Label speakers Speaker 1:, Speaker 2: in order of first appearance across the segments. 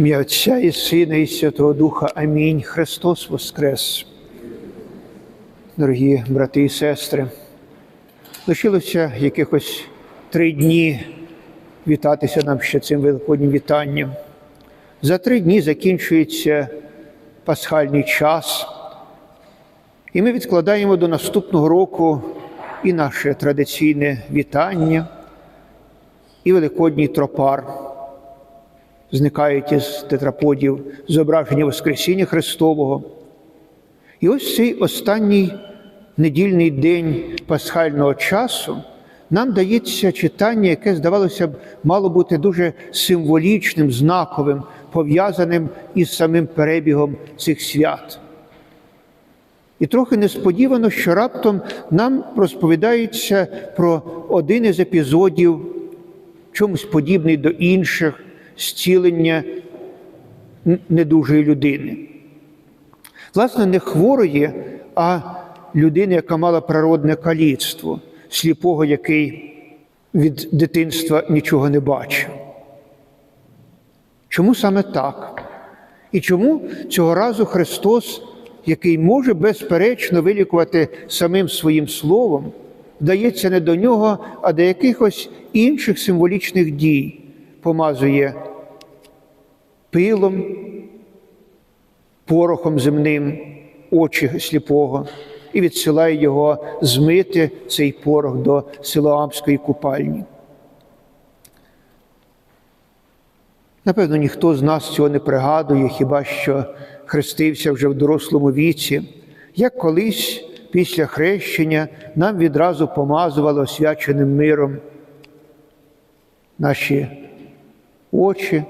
Speaker 1: Ім'я Отця і Сина, і Святого Духа. Амінь. Христос Воскрес. Дорогі брати і сестри, лишилося якихось три дні вітатися нам ще цим великоднім вітанням. За три дні закінчується пасхальний час, і ми відкладаємо до наступного року і наше традиційне вітання, і великодній тропар зникають із тетраподів зображення Воскресіння Христового. І ось цей останній недільний день пасхального часу нам дається читання, яке, здавалося б, мало бути дуже символічним, знаковим, пов'язаним із самим перебігом цих свят. І трохи несподівано, що раптом нам розповідається про один із епізодів, чомусь подібний до інших, зцілення недужої людини. Власне, не хворої, а людини, яка мала природне каліцтво, сліпого, який від дитинства нічого не бачив. Чому саме так? І чому цього разу Христос, який може безперечно вилікувати самим своїм словом, вдається не до нього, а до якихось інших символічних дій, помазує пилом, порохом земним очі сліпого і відсилає його змити цей порох до Силоамської купальні. Напевно, ніхто з нас цього не пригадує, хіба що хрестився вже в дорослому віці, як колись після хрещення нам відразу помазували освяченим миром наші очі,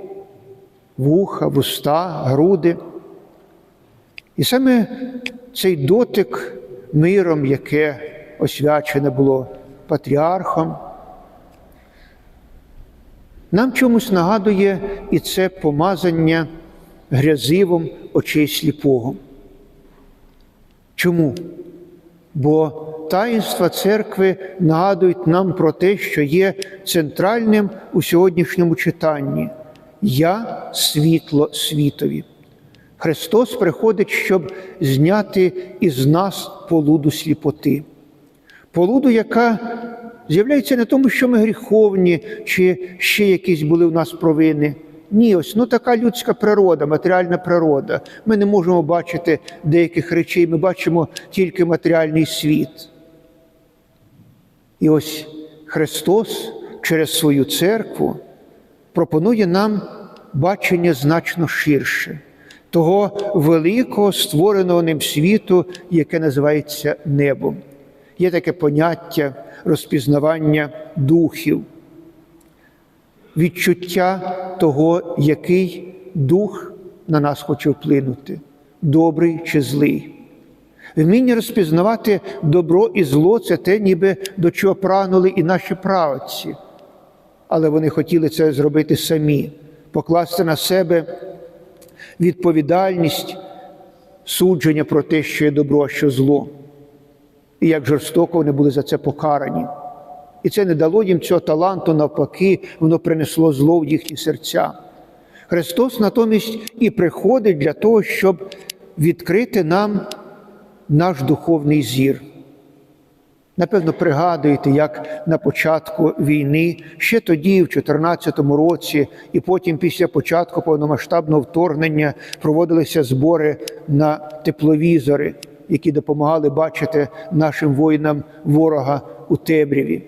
Speaker 1: вуха, вуста, груди. І саме цей дотик миром, яке освячене було патріархом, нам чомусь нагадує і це помазання грязивом очей сліпого. Чому? Бо таїнства церкви нагадують нам про те, що є центральним у сьогоднішньому читанні Я світло світові. Христос приходить, щоб зняти із нас полуду сліпоти. Полуду, яка з'являється не тому, що ми гріховні, чи ще якісь були в нас провини. Ні, ось ну така людська природа, матеріальна природа. Ми не можемо бачити деяких речей, ми бачимо тільки матеріальний світ. І ось Христос через свою церкву пропонує нам бачення значно ширше, того великого створеного ним світу, яке називається небом. Є таке поняття розпізнавання духів, відчуття того, який дух на нас хоче вплинути, добрий чи злий. Вміння розпізнавати добро і зло це те, ніби до чого прагнули і наші праведці. Але вони хотіли це зробити самі, покласти на себе відповідальність судження про те, що є добро, а що зло. І як жорстоко вони були за це покарані. І це не дало їм цього таланту, навпаки, воно принесло зло в їхні серця. Христос натомість і приходить для того, щоб відкрити нам наш духовний зір. Напевно, пригадуєте, як на початку війни, ще тоді, в 2014 році, і потім після початку повномасштабного вторгнення проводилися збори на тепловізори, які допомагали бачити нашим воїнам ворога у темряві.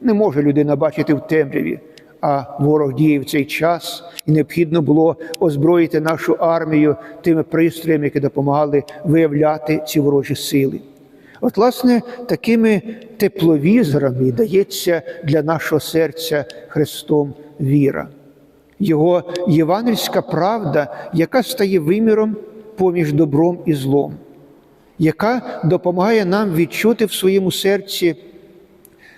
Speaker 1: Не може людина бачити в темряві, а ворог діє в цей час, і необхідно було озброїти нашу армію тими пристроями, які допомагали виявляти ці ворожі сили. От, власне, такими тепловізорами дається для нашого серця Христом віра, Його євангельська правда, яка стає виміром поміж добром і злом, яка допомагає нам відчути в своєму серці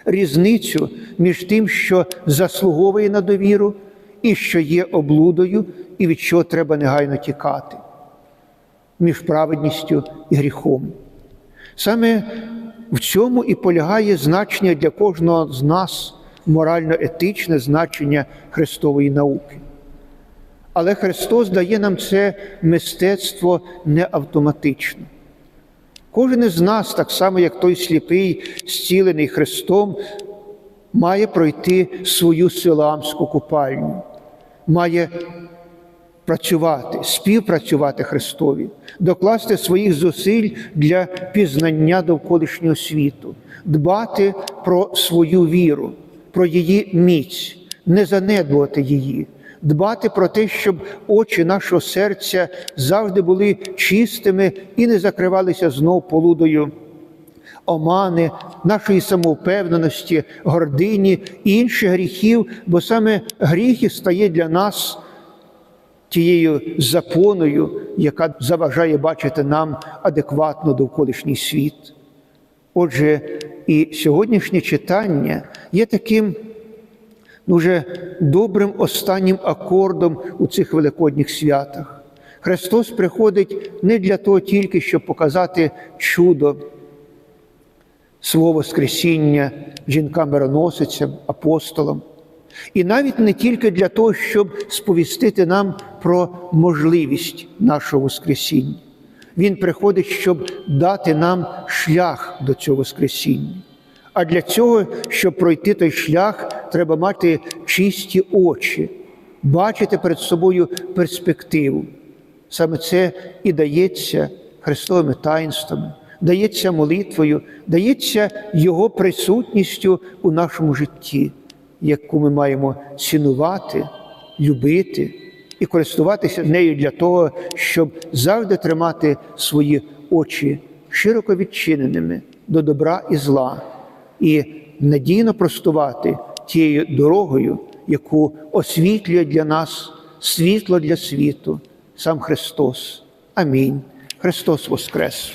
Speaker 1: різницю між тим, що заслуговує на довіру, і що є облудою, і від чого треба негайно тікати, між праведністю і гріхом. Саме в цьому і полягає значення для кожного з нас морально-етичне значення Христової науки. Але Христос дає нам це мистецтво не автоматично. Кожен із нас, так само як той сліпий, зцілений Христом, має пройти свою силамську купальню, має працювати, співпрацювати Христові, докласти своїх зусиль для пізнання довколишнього світу, дбати про свою віру, про її міць, не занедбувати її, дбати про те, щоб очі нашого серця завжди були чистими і не закривалися знов полудою. Омани, нашої самовпевненості, гордині і інших гріхів, бо саме гріх і стає для нас тією запоною, яка заважає бачити нам адекватно довколишній світ. Отже, і сьогоднішнє читання є таким дуже добрим останнім акордом у цих великодніх святах. Христос приходить не для того тільки, щоб показати чудо свого Воскресіння жінкам-мироносицям, апостолам, і навіть не тільки для того, щоб сповістити нам про можливість нашого Воскресіння. Він приходить, щоб дати нам шлях до цього Воскресіння. А для цього, щоб пройти той шлях, треба мати чисті очі, бачити перед собою перспективу. Саме це і дається Христовими таїнствами, дається молитвою, дається Його присутністю у нашому житті, яку ми маємо цінувати, любити і користуватися нею для того, щоб завжди тримати свої очі широко відчиненими до добра і зла, і надійно простувати тією дорогою, яку освітлює для нас світло для світу, сам Христос. Амінь. Христос Воскрес!